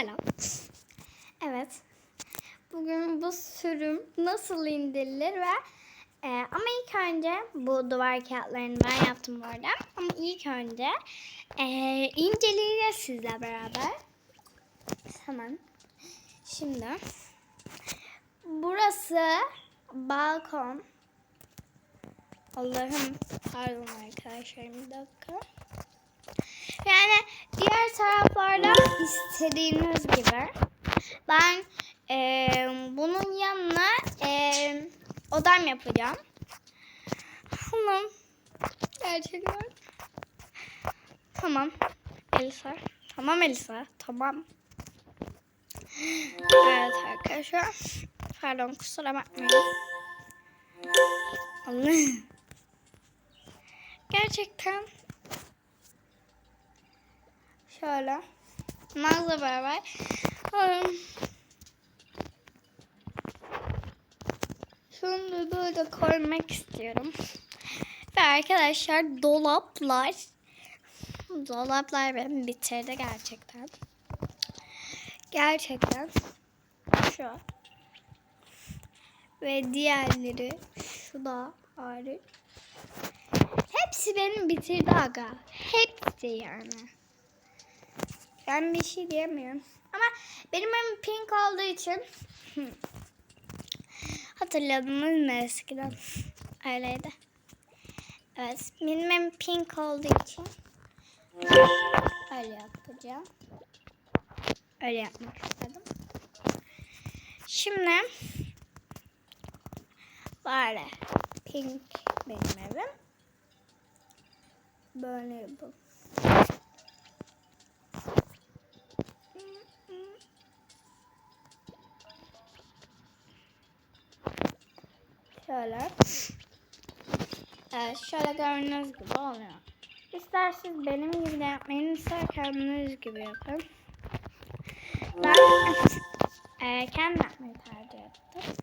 Selam. Evet. Bugün bu sürüm nasıl indirilir ve e, ama ilk önce bu duvar kağıtlarını ben yaptım bu arada. Ama ilk önce e, inceleyeceğiz sizle beraber. Hemen. Şimdi burası balkon. Allah'ım pardon arkadaşlar bir dakika. Yani diğer taraflarda istediğiniz gibi. Ben eee, bunun yanına eee, odam yapacağım. Tamam. Gerçekten. Tamam. Elisa. Tamam Elisa. Tamam. Evet arkadaşlar. Pardon kusura bakmayın. Allah. Gerçekten Şöyle. Nazla beraber. Hmm. Şunu böyle koymak istiyorum. Ve arkadaşlar dolaplar. Dolaplar beni bitirdi gerçekten. Gerçekten. Şu. Ve diğerleri. Şu da hariç. Hepsi benim bitirdi aga. Hepsi yani. Ben bir şey diyemiyorum. Ama benim evim pink olduğu için hatırladınız mı eskiden? Öyleydi. Evet. Benim evim pink olduğu için öyle yapacağım. Öyle yapmak istedim. Şimdi böyle pink benim evim. Böyle yapalım. Şöyle. Evet şöyle gördüğünüz gibi oluyor. İsterseniz benim gibi de yapmayın, ister kendiniz gibi yapın. Ben e, kendim yapmayı tercih ettim.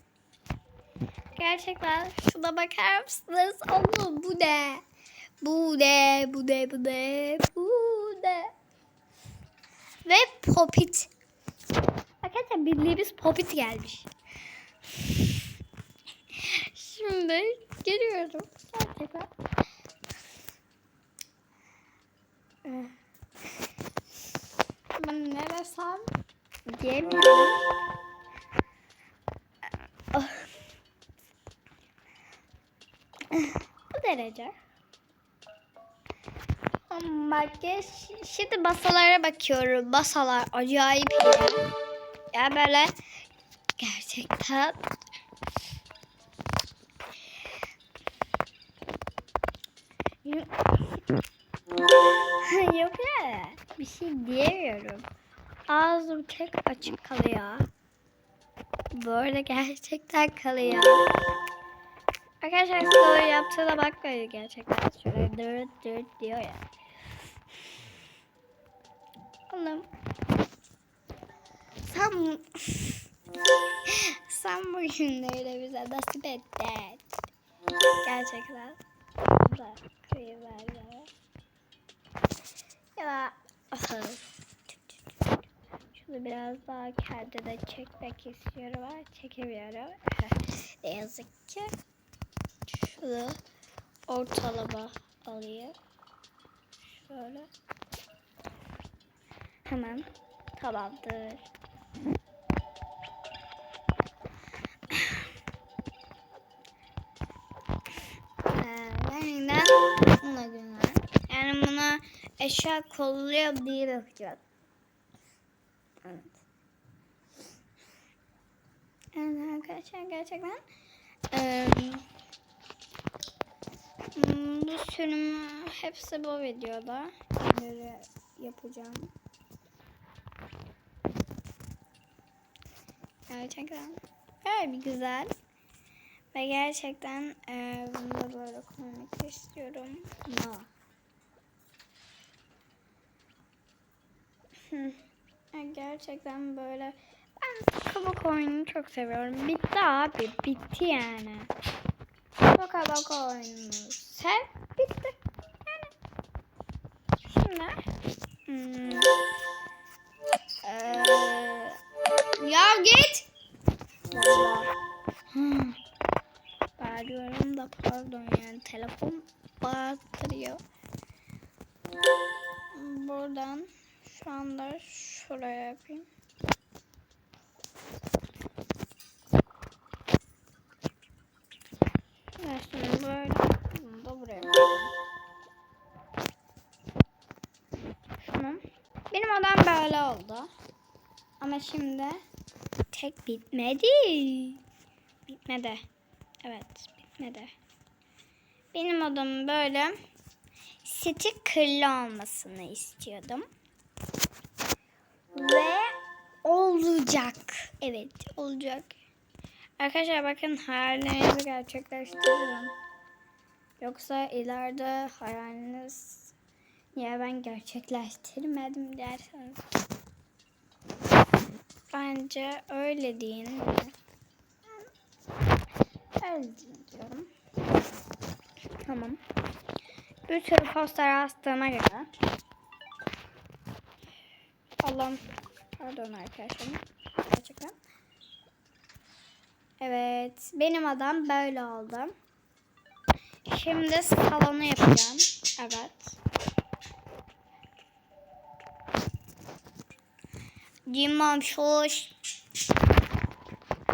Gerçekten şuna bakar mısınız? Allah bu ne? Bu ne? Bu ne? Bu ne? Bu ne? Ve popit. Arkadaşlar bildiğimiz popit gelmiş. Şimdi geliyorum. Gerçekten. Ben ne desem diyemiyorum. Bu derece. Şi- şimdi basalara bakıyorum. Basalar acayip iyi. Ya böyle gerçekten Yok ya. Bir şey diyemiyorum. Ağzım tek açık kalıyor. Böyle gerçekten kalıyor. Arkadaşlar size yaptığına bakmayın gerçekten. Şöyle dört dört diyor ya. Oğlum. Sen sen bugünleri bize nasip ettin. Gerçekten. Ya şunu biraz daha kendine çekmek istiyorum ama çekemiyorum. ne yazık ki. Şunu ortalama alayım. Şöyle. Hemen tamamdır. Eşya kolluyor diye bakacağız. Evet. Evet arkadaşlar gerçekten hmm, bu sürümü hepsi bu videoda. Böyle yapacağım. Gerçekten böyle bir güzel. Ve gerçekten eee bunu da böyle koymak istiyorum. No. Gerçekten böyle. Ben kabak oyununu çok seviyorum. Bitti abi. Bitti yani. Bu kabak oyununu sev. Bitti. Yani. Şimdi. Hmm. Ee, ya git. Valla. Hmm. Bağırıyorum da pardon yani telefon bağırtırıyor. Buradan şu anda şuraya yapayım. Ve şimdi böyle bunu da buraya koyacağım. Benim odam böyle oldu. Ama şimdi tek bitmedi. Bitmedi. Evet bitmedi. Benim odamın böyle seti kırlı olmasını istiyordum. Ve olacak. Evet olacak. Arkadaşlar bakın hayallerinizi gerçekleştiririm. Yoksa ileride hayaliniz ya ben gerçekleştirmedim derseniz. Bence öyle deyin. Öyle diyorum. Tamam. Bir sürü poster astığıma göre. Allah'ım. Pardon arkadaşlar. Gerçekten. Evet. Benim adam böyle oldu. Şimdi salonu yapacağım. Evet. Limon şoş.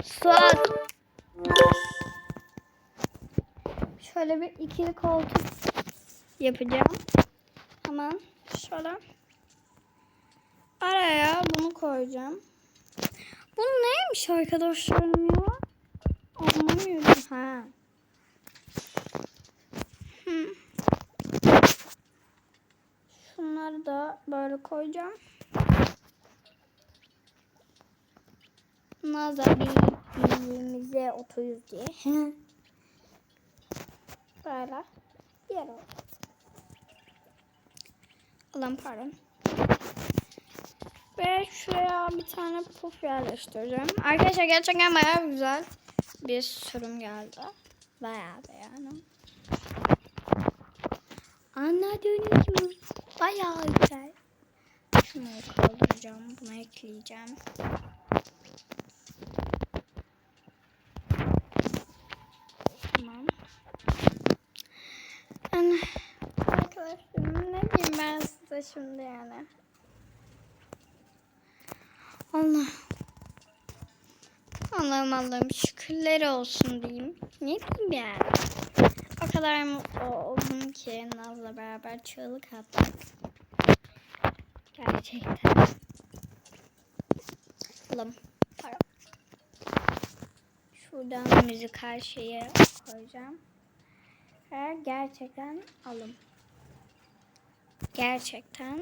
Suat. Şöyle bir ikili koltuk yapacağım. Hemen şöyle. Araya bunu koyacağım. Bu neymiş arkadaşlarım ya? Anlamıyorum. Ha. Hmm. Şunları da böyle koyacağım. Nazar birbirimize oturuz diye. böyle oldu. Allah'ım pardon. Ve şuraya bir tane puf yerleştireceğim. Arkadaşlar gerçekten bayağı güzel bir sürüm geldi. Bayağı yani. Anladınız mı? Bayağı güzel. Şunu kaldıracağım. Bunu ekleyeceğim. Tamam. Yani, arkadaşlar ne diyeyim ben size şimdi yani. Allah. Allah'ım Allah'ım şükürler olsun diyeyim. Ne diyeyim yani. O kadar mutlu oldum ki Naz'la beraber çığlık attık. Gerçekten. Allah'ım. Pardon. Şuradan müzik her şeye koyacağım. Ve gerçekten alım. Gerçekten.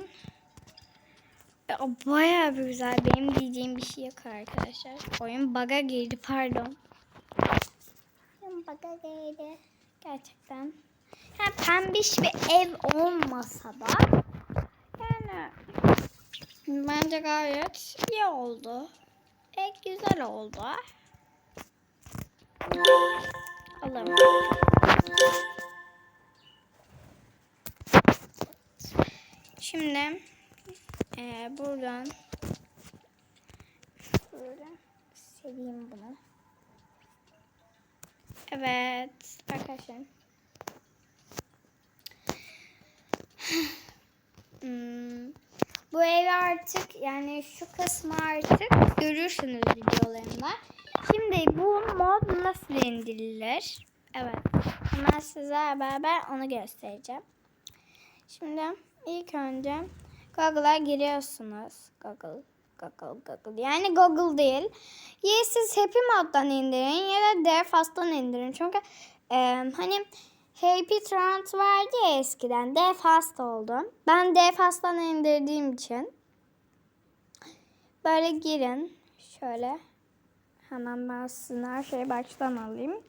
Ya, Bayağı bir güzel. Benim diyeceğim bir şey yok arkadaşlar. Oyun bug'a girdi pardon. Oyun bug'a girdi. Gerçekten. Yani pembiş bir ev olmasa da yani bence gayet iyi oldu. E, güzel oldu. Allah'ım. Şimdi ee, buradan böyle seveyim bunu. Evet arkadaşlar. Hmm, bu evi artık yani şu kısmı artık görürsünüz videolarımda. Şimdi bu mod nasıl indirilir? Evet. Hemen size beraber onu göstereceğim. Şimdi ilk önce Google'a giriyorsunuz. Google, Google, Google. Yani Google değil. Ya siz Happy Mod'dan indirin ya da Defast'tan indirin. Çünkü e, hani Happy Trant vardı ya eskiden. Defast oldu. Ben Defast'tan indirdiğim için böyle girin. Şöyle. Hemen ben sizin her şeyi baştan alayım.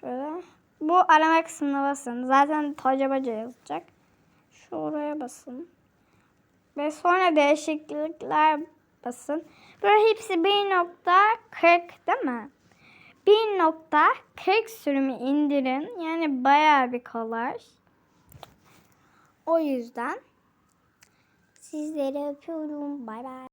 Şöyle. Bu arama kısmına basın. Zaten toca baca yazacak. Şu oraya basın. Ve sonra değişiklikler basın. Böyle hepsi 1.40 değil mi? 1.40 sürümü indirin. Yani bayağı bir kolay. O yüzden sizleri öpüyorum. Bay bay.